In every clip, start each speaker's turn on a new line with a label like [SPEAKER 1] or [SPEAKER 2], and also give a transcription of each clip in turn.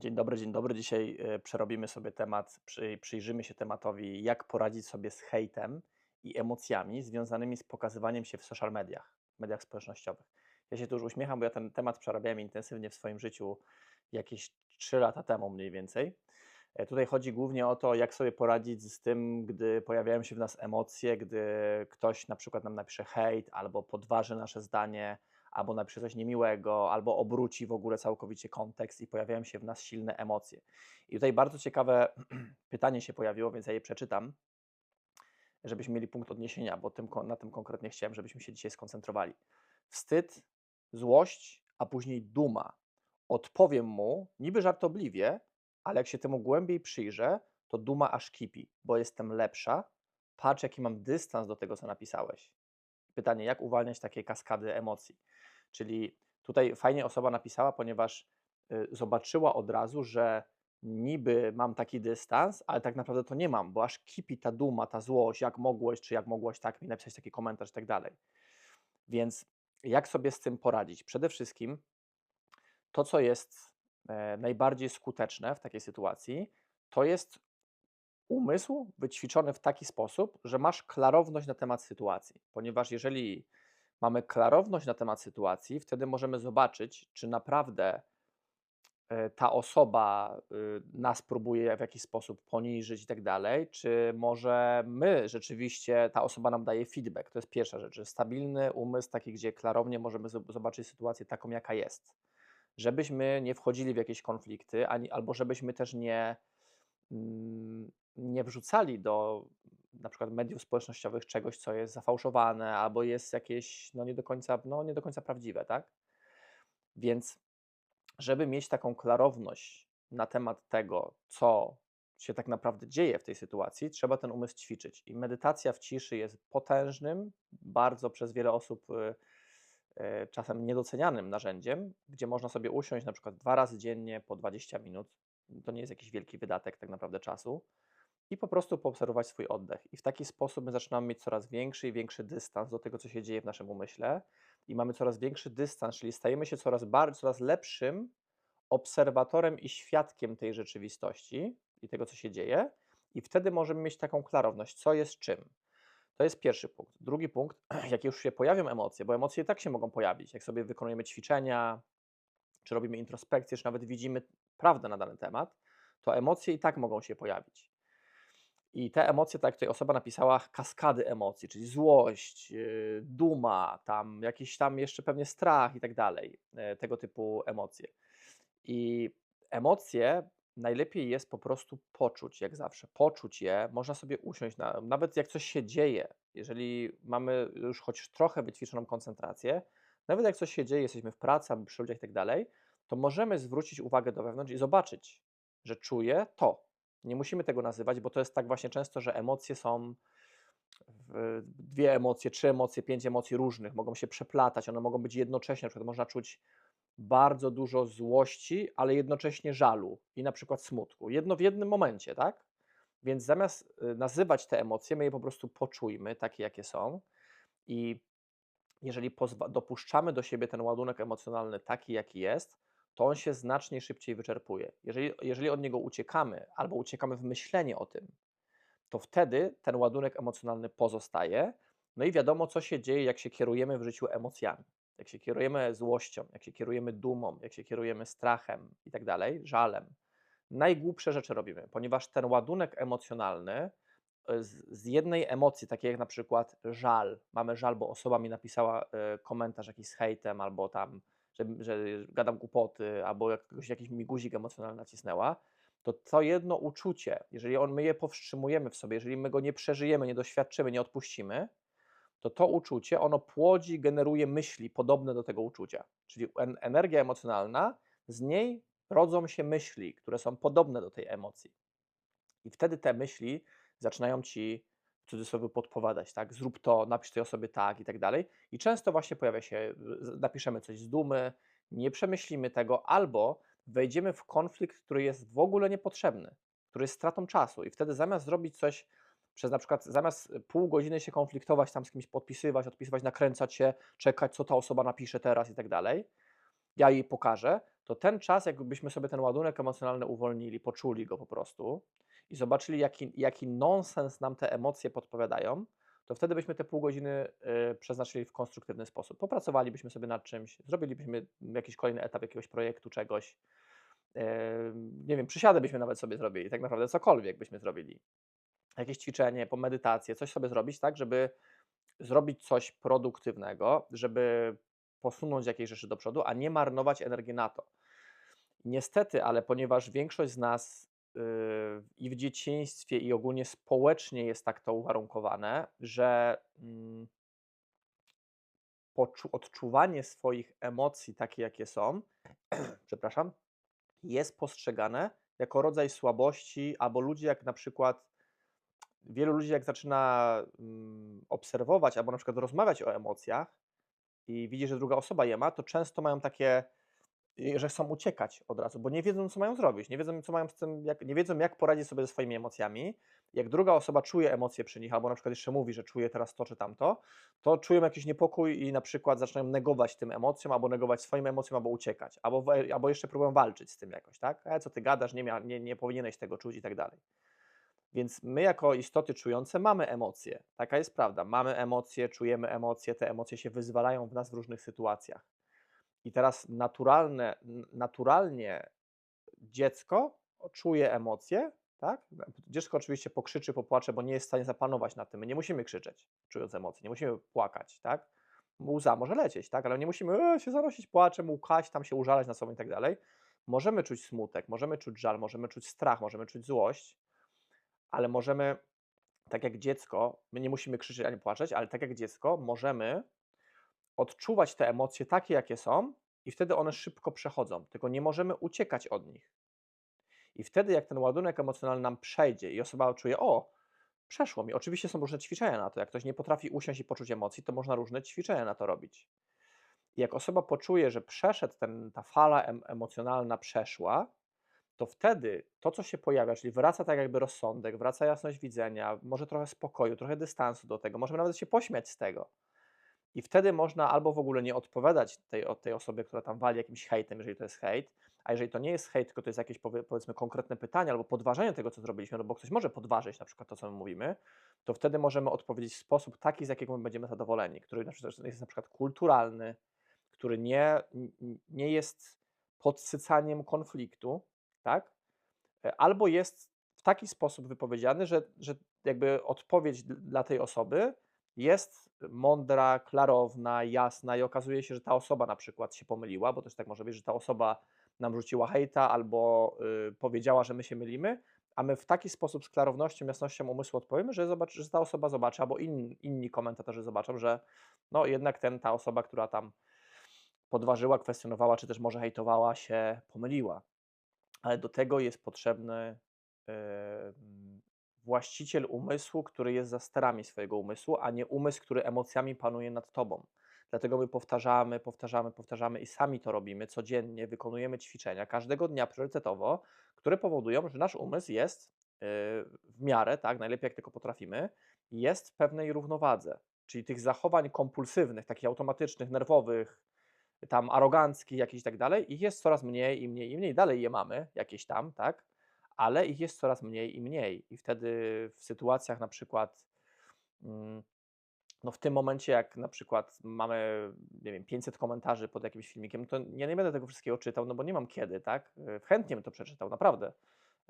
[SPEAKER 1] Dzień dobry, dzień dobry. Dzisiaj e, przerobimy sobie temat, przy, przyjrzymy się tematowi, jak poradzić sobie z hejtem i emocjami związanymi z pokazywaniem się w social mediach, mediach społecznościowych. Ja się tu już uśmiecham, bo ja ten temat przerabiałem intensywnie w swoim życiu jakieś 3 lata temu mniej więcej. E, Tutaj chodzi głównie o to, jak sobie poradzić z tym, gdy pojawiają się w nas emocje, gdy ktoś na przykład nam napisze hejt albo podważy nasze zdanie, albo napisze coś niemiłego, albo obróci w ogóle całkowicie kontekst i pojawiają się w nas silne emocje. I tutaj bardzo ciekawe pytanie się pojawiło, więc ja je przeczytam, żebyśmy mieli punkt odniesienia, bo tym, na tym konkretnie chciałem, żebyśmy się dzisiaj skoncentrowali. Wstyd, złość, a później duma. Odpowiem mu, niby żartobliwie, ale jak się temu głębiej przyjrzę, to duma aż kipi, bo jestem lepsza. Patrz, jaki mam dystans do tego, co napisałeś. Pytanie, jak uwalniać takie kaskady emocji? Czyli tutaj fajnie osoba napisała, ponieważ y, zobaczyła od razu, że niby mam taki dystans, ale tak naprawdę to nie mam, bo aż kipi ta duma, ta złość, jak mogłeś, czy jak mogłaś tak mi napisać taki komentarz i tak dalej. Więc jak sobie z tym poradzić? Przede wszystkim to, co jest e, najbardziej skuteczne w takiej sytuacji, to jest umysł wyćwiczony w taki sposób, że masz klarowność na temat sytuacji. Ponieważ jeżeli mamy klarowność na temat sytuacji, wtedy możemy zobaczyć, czy naprawdę e, ta osoba y, nas próbuje w jakiś sposób poniżyć i tak dalej, czy może my rzeczywiście, ta osoba nam daje feedback. To jest pierwsza rzecz. Stabilny umysł, taki, gdzie klarownie możemy zob- zobaczyć sytuację taką, jaka jest. Żebyśmy nie wchodzili w jakieś konflikty, ani, albo żebyśmy też nie, mm, nie wrzucali do na przykład mediów społecznościowych czegoś, co jest zafałszowane, albo jest jakieś no, nie, do końca, no, nie do końca prawdziwe, tak? Więc żeby mieć taką klarowność na temat tego, co się tak naprawdę dzieje w tej sytuacji, trzeba ten umysł ćwiczyć. I medytacja w ciszy jest potężnym, bardzo przez wiele osób y, y, czasem niedocenianym narzędziem, gdzie można sobie usiąść na przykład dwa razy dziennie po 20 minut. To nie jest jakiś wielki wydatek tak naprawdę czasu. I po prostu poobserwować swój oddech. I w taki sposób my zaczynamy mieć coraz większy i większy dystans do tego, co się dzieje w naszym umyśle. I mamy coraz większy dystans, czyli stajemy się coraz bardziej, coraz lepszym obserwatorem i świadkiem tej rzeczywistości i tego, co się dzieje, i wtedy możemy mieć taką klarowność, co jest czym. To jest pierwszy punkt. Drugi punkt, jak już się pojawią emocje, bo emocje tak się mogą pojawić, jak sobie wykonujemy ćwiczenia, czy robimy introspekcję, czy nawet widzimy prawdę na dany temat, to emocje i tak mogą się pojawić. I te emocje, tak jak tutaj osoba napisała, kaskady emocji, czyli złość, yy, duma, tam jakiś tam jeszcze pewnie strach i tak dalej, yy, tego typu emocje. I emocje najlepiej jest po prostu poczuć, jak zawsze. Poczuć je, można sobie usiąść, na, nawet jak coś się dzieje, jeżeli mamy już choć trochę wyćwiczoną koncentrację, nawet jak coś się dzieje, jesteśmy w pracy przy ludziach i tak dalej, to możemy zwrócić uwagę do wewnątrz i zobaczyć, że czuję to. Nie musimy tego nazywać, bo to jest tak właśnie często, że emocje są dwie emocje, trzy emocje, pięć emocji różnych, mogą się przeplatać, one mogą być jednocześnie, na przykład można czuć bardzo dużo złości, ale jednocześnie żalu i na przykład smutku. Jedno w jednym momencie, tak? Więc zamiast y, nazywać te emocje, my je po prostu poczujmy takie, jakie są. I jeżeli dopuszczamy do siebie ten ładunek emocjonalny taki, jaki jest, to on się znacznie szybciej wyczerpuje. Jeżeli, jeżeli od niego uciekamy albo uciekamy w myślenie o tym, to wtedy ten ładunek emocjonalny pozostaje. No i wiadomo, co się dzieje, jak się kierujemy w życiu emocjami. Jak się kierujemy złością, jak się kierujemy dumą, jak się kierujemy strachem i tak dalej, żalem. Najgłupsze rzeczy robimy, ponieważ ten ładunek emocjonalny e, z, z jednej emocji, takiej jak na przykład żal, mamy żal, bo osoba mi napisała e, komentarz jakiś z hejtem, albo tam, że, że gadam głupoty, albo jak, kogoś jakiś mi guzik emocjonalny nacisnęła, to to jedno uczucie, jeżeli on, my je powstrzymujemy w sobie, jeżeli my go nie przeżyjemy, nie doświadczymy, nie odpuścimy, to to uczucie, ono płodzi, generuje myśli podobne do tego uczucia. Czyli en- energia emocjonalna, z niej rodzą się myśli, które są podobne do tej emocji. I wtedy te myśli zaczynają ci cudzysłowie podpowiadać, tak? Zrób to, napisz tej osobie tak i tak dalej. I często właśnie pojawia się, napiszemy coś z dumy, nie przemyślimy tego, albo wejdziemy w konflikt, który jest w ogóle niepotrzebny, który jest stratą czasu. I wtedy zamiast zrobić coś przez na przykład, zamiast pół godziny się konfliktować, tam z kimś podpisywać, odpisywać, nakręcać się, czekać, co ta osoba napisze teraz i tak dalej, ja jej pokażę, to ten czas, jakbyśmy sobie ten ładunek emocjonalny uwolnili, poczuli go po prostu i zobaczyli, jaki, jaki nonsens nam te emocje podpowiadają, to wtedy byśmy te pół godziny y, przeznaczyli w konstruktywny sposób. Popracowalibyśmy sobie nad czymś, zrobilibyśmy jakiś kolejny etap jakiegoś projektu, czegoś. Y, nie wiem, przysiady byśmy nawet sobie zrobili, tak naprawdę cokolwiek byśmy zrobili. Jakieś ćwiczenie, po medytację, coś sobie zrobić, tak, żeby zrobić coś produktywnego, żeby posunąć jakieś rzeczy do przodu, a nie marnować energii na to. Niestety, ale ponieważ większość z nas i w dzieciństwie, i ogólnie społecznie jest tak to uwarunkowane, że yy, odczuwanie swoich emocji, takie jakie są, przepraszam, jest postrzegane jako rodzaj słabości, albo ludzie, jak na przykład wielu ludzi, jak zaczyna mm, obserwować albo na przykład rozmawiać o emocjach i widzi, że druga osoba je ma, to często mają takie, y, że chcą uciekać od razu, bo nie wiedzą, co mają zrobić, nie wiedzą, co mają z tym, jak, nie wiedzą, jak poradzić sobie ze swoimi emocjami. Jak druga osoba czuje emocje przy nich, albo na przykład jeszcze mówi, że czuje teraz to czy tamto, to czują jakiś niepokój i na przykład zaczynają negować tym emocjom, albo negować swoim emocjom, albo uciekać, albo, albo jeszcze próbują walczyć z tym jakoś, tak? E, co ty gadasz, nie, mia, nie, nie powinieneś tego czuć i tak dalej. Więc my, jako istoty czujące, mamy emocje. Taka jest prawda. Mamy emocje, czujemy emocje, te emocje się wyzwalają w nas w różnych sytuacjach. I teraz naturalne, naturalnie dziecko czuje emocje, tak? Dziecko oczywiście pokrzyczy, popłacze, bo nie jest w stanie zapanować nad tym. My nie musimy krzyczeć, czując emocje, nie musimy płakać, tak? Łza może lecieć, tak? Ale nie musimy e, się zanosić płaczem, łkać, tam się użalać na sobą i tak dalej. Możemy czuć smutek, możemy czuć żal, możemy czuć strach, możemy czuć złość, ale możemy, tak jak dziecko, my nie musimy krzyczeć ani płaczeć, ale tak jak dziecko, możemy odczuwać te emocje takie, jakie są, i wtedy one szybko przechodzą, tylko nie możemy uciekać od nich. I wtedy, jak ten ładunek emocjonalny nam przejdzie i osoba czuje, o, przeszło mi. Oczywiście są różne ćwiczenia na to. Jak ktoś nie potrafi usiąść i poczuć emocji, to można różne ćwiczenia na to robić. I jak osoba poczuje, że przeszedł ten, ta fala em emocjonalna, przeszła, to wtedy to, co się pojawia, czyli wraca tak jakby rozsądek, wraca jasność widzenia, może trochę spokoju, trochę dystansu do tego, możemy nawet się pośmiać z tego. I wtedy można albo w ogóle nie odpowiadać tej, tej osobie, która tam wali jakimś hejtem, jeżeli to jest hejt, a jeżeli to nie jest hejt, tylko to jest jakieś powiedzmy konkretne pytanie albo podważenie tego, co zrobiliśmy, no bo ktoś może podważyć na przykład to, co my mówimy, to wtedy możemy odpowiedzieć w sposób taki, z jakiego my będziemy zadowoleni, który na przykład jest na przykład kulturalny, który nie, nie jest podsycaniem konfliktu, tak? E, albo jest w taki sposób wypowiedziany, że, że jakby odpowiedź dla tej osoby jest mądra, klarowna, jasna i okazuje się, że ta osoba na przykład się pomyliła, bo też tak może być, że ta osoba nam rzuciła hejta albo y, powiedziała, że my się mylimy, a my w taki sposób z klarownością, jasnością umysłu odpowiemy, że, zobaczy, że ta osoba zobaczy, albo in, inni komentatorzy zobaczą, że no jednak ten, ta osoba, która tam podważyła, kwestionowała, czy też może hejtowała, się pomyliła. Ale do tego jest potrzebny właściciel umysłu, który jest za sterami swojego umysłu, a nie umysł, który emocjami panuje nad tobą. Dlatego my powtarzamy, powtarzamy, powtarzamy i sami to robimy codziennie, wykonujemy ćwiczenia każdego dnia priorytetowo, które powodują, że nasz umysł jest y, w miarę, tak, najlepiej jak tylko potrafimy, jest w pewnej równowadze. Czyli tych zachowań kompulsywnych, takich automatycznych, nerwowych, tam arogancki jakiś i tak dalej, ich jest coraz mniej i mniej i mniej. Dalej je mamy, jakieś tam, tak? Ale ich jest coraz mniej i mniej. I wtedy w sytuacjach na przykład, mm, no w tym momencie, jak na przykład mamy, nie wiem, 500 komentarzy pod jakimś filmikiem, to ja nie będę tego wszystkiego czytał, no bo nie mam kiedy, tak? Chętnie bym to przeczytał, naprawdę.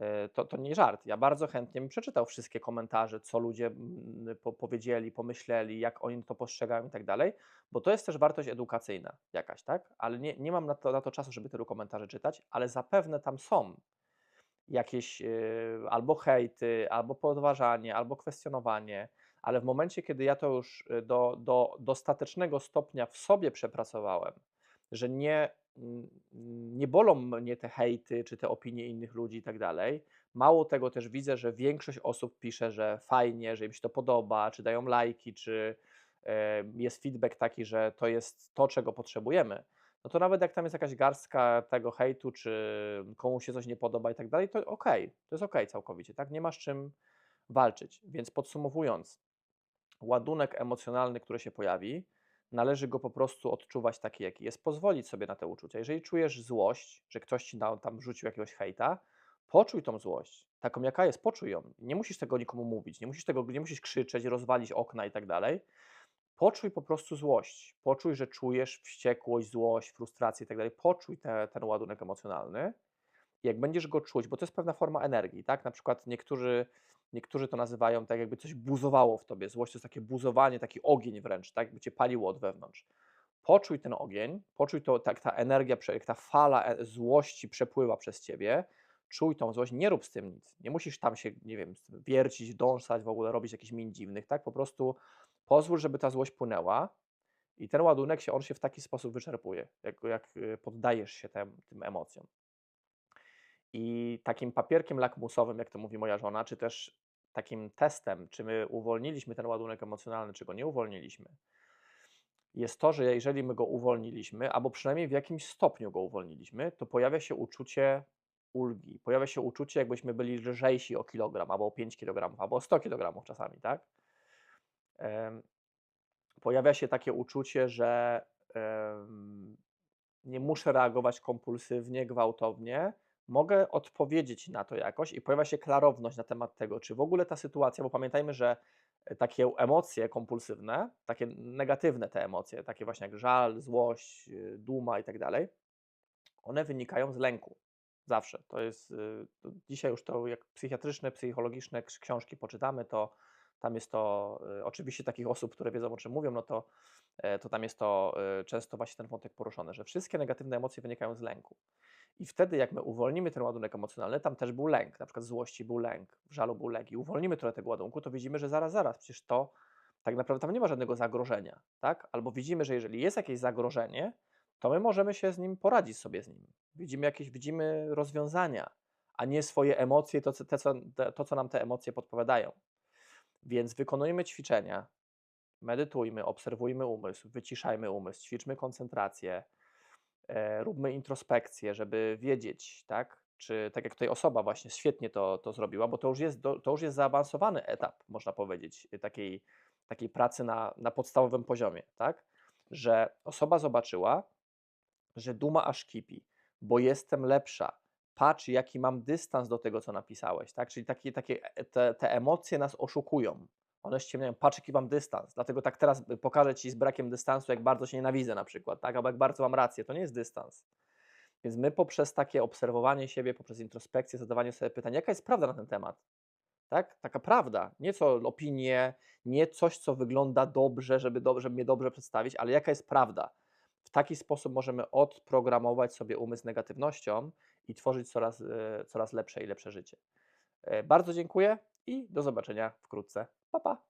[SPEAKER 1] E, to, to nie żart. Ja bardzo chętnie bym przeczytał wszystkie komentarze, co ludzie mm, po, powiedzieli, pomyśleli, jak oni to postrzegają i tak dalej, bo to jest też wartość edukacyjna jakaś, tak? Ale nie, nie mam na to, na to czasu, żeby tylu komentarzy czytać, ale zapewne tam są jakieś yy, albo hejty, albo podważanie, albo kwestionowanie, ale w momencie, kiedy ja to już y, do, do dostatecznego stopnia w sobie przepracowałem, że nie nie bolą mnie te hejty, czy te opinie innych ludzi i tak dalej. Mało tego też widzę, że większość osób pisze, że fajnie, że im się to podoba, czy dają lajki, czy jest feedback taki, że to jest to, czego potrzebujemy. No to nawet jak tam jest jakaś garstka tego hejtu, czy komuś się coś nie podoba i tak dalej, to okej, okay, to jest okej okay całkowicie, tak? Nie masz czym walczyć. Więc podsumowując, ładunek emocjonalny, który się pojawi, należy go po prostu odczuwać taki, jaki jest, pozwolić sobie na te uczucia. Jeżeli czujesz złość, że ktoś ci tam rzucił jakiegoś hejta, poczuj tą złość, taką jaka jest, poczuj ją. Nie musisz tego nikomu mówić, nie musisz tego, nie musisz krzyczeć, rozwalić okna i tak dalej. Poczuj po prostu złość, poczuj, że czujesz wściekłość, złość, frustrację i tak dalej. Poczuj te, ten ładunek emocjonalny. Jak będziesz go czuć, bo to jest pewna forma energii, tak? Na przykład niektórzy, niektórzy to nazywają tak, jakby coś buzowało w tobie. Złość to jest takie buzowanie, taki ogień wręcz, tak? Jakby cię paliło od wewnątrz. Poczuj ten ogień, poczuj to, tak ta energia, jak ta fala e- złości przepływa przez ciebie. Czuj tą złość, nie rób z tym nic. Nie musisz tam się, nie wiem, wiercić, dąsać, w ogóle robić jakichś min dziwnych, tak? Po prostu pozwól, żeby ta złość płynęła i ten ładunek się, on się w taki sposób wyczerpuje, jak, jak y, poddajesz się tem, tym emocjom. I takim papierkiem lakmusowym, jak to mówi moja żona, czy też takim testem, czy my uwolniliśmy ten ładunek emocjonalny, czy go nie uwolniliśmy, jest to, że jeżeli my go uwolniliśmy, albo przynajmniej w jakimś stopniu go uwolniliśmy, to pojawia się uczucie ulgi, pojawia się uczucie, jakbyśmy byli lżejsi o kilogram, albo o 5 kg, albo o 100 kg czasami, tak? Pojawia się takie uczucie, że nie muszę reagować kompulsywnie, gwałtownie, mogę odpowiedzieć na to jakoś i pojawia się klarowność na temat tego, czy w ogóle ta sytuacja, bo pamiętajmy, że e, takie emocje kompulsywne, takie negatywne te emocje, takie właśnie jak żal, złość, y, duma i tak dalej, one wynikają z lęku. Zawsze. To jest, y, to dzisiaj już to jak psychiatryczne, psychologiczne ks- książki poczytamy, to tam jest to, y, oczywiście takich osób, które wiedzą o czym mówią, no to, e, to tam jest to y, często właśnie ten wątek poruszony, że wszystkie negatywne emocje wynikają z lęku. I wtedy, jak my uwolnimy ten ładunek emocjonalny, tam też był lęk, na przykład złości był lęk, w żalu był lęk, i uwolnimy trochę tego ładunku, to widzimy, że zaraz, zaraz, przecież to tak naprawdę tam nie ma żadnego zagrożenia, tak? Albo widzimy, że jeżeli jest jakieś zagrożenie, to my możemy się z nim poradzić sobie z nim. Widzimy jakieś, widzimy rozwiązania, a nie swoje emocje, to, te, co, to co nam te emocje podpowiadają. Więc wykonujmy ćwiczenia, medytujmy, obserwujmy umysł, wyciszajmy umysł, ćwiczmy koncentrację, e, róbmy introspekcję, żeby wiedzieć, tak, czy tak jak tutaj osoba właśnie świetnie to, to zrobiła, bo to już jest, to już jest zaawansowany etap, można powiedzieć, takiej, takiej pracy na, na podstawowym poziomie, tak, że osoba zobaczyła, że duma aż kipi, bo jestem lepsza. Patrz, jaki mam dystans do tego, co napisałeś, tak? Czyli takie, takie e- te, te emocje nas oszukują. One ściemniają, patrz, jaki mam dystans. Dlatego tak teraz y, pokażę ci z brakiem dystansu, jak bardzo się nienawidzę na przykład, tak? Albo jak bardzo mam rację. To nie jest dystans. Więc my poprzez takie obserwowanie siebie, poprzez introspekcję, zadawanie sobie pytań, jaka jest prawda na ten temat? Tak? Taka prawda, nie co opinie, nie coś, co wygląda dobrze, żeby, do, żeby mnie dobrze przedstawić, ale jaka jest prawda. W taki sposób możemy odprogramować sobie umysł negatywnością i tworzyć coraz, e, coraz lepsze i lepsze życie. E, Bardzo dziękuję i do zobaczenia wkrótce. Pa, pa.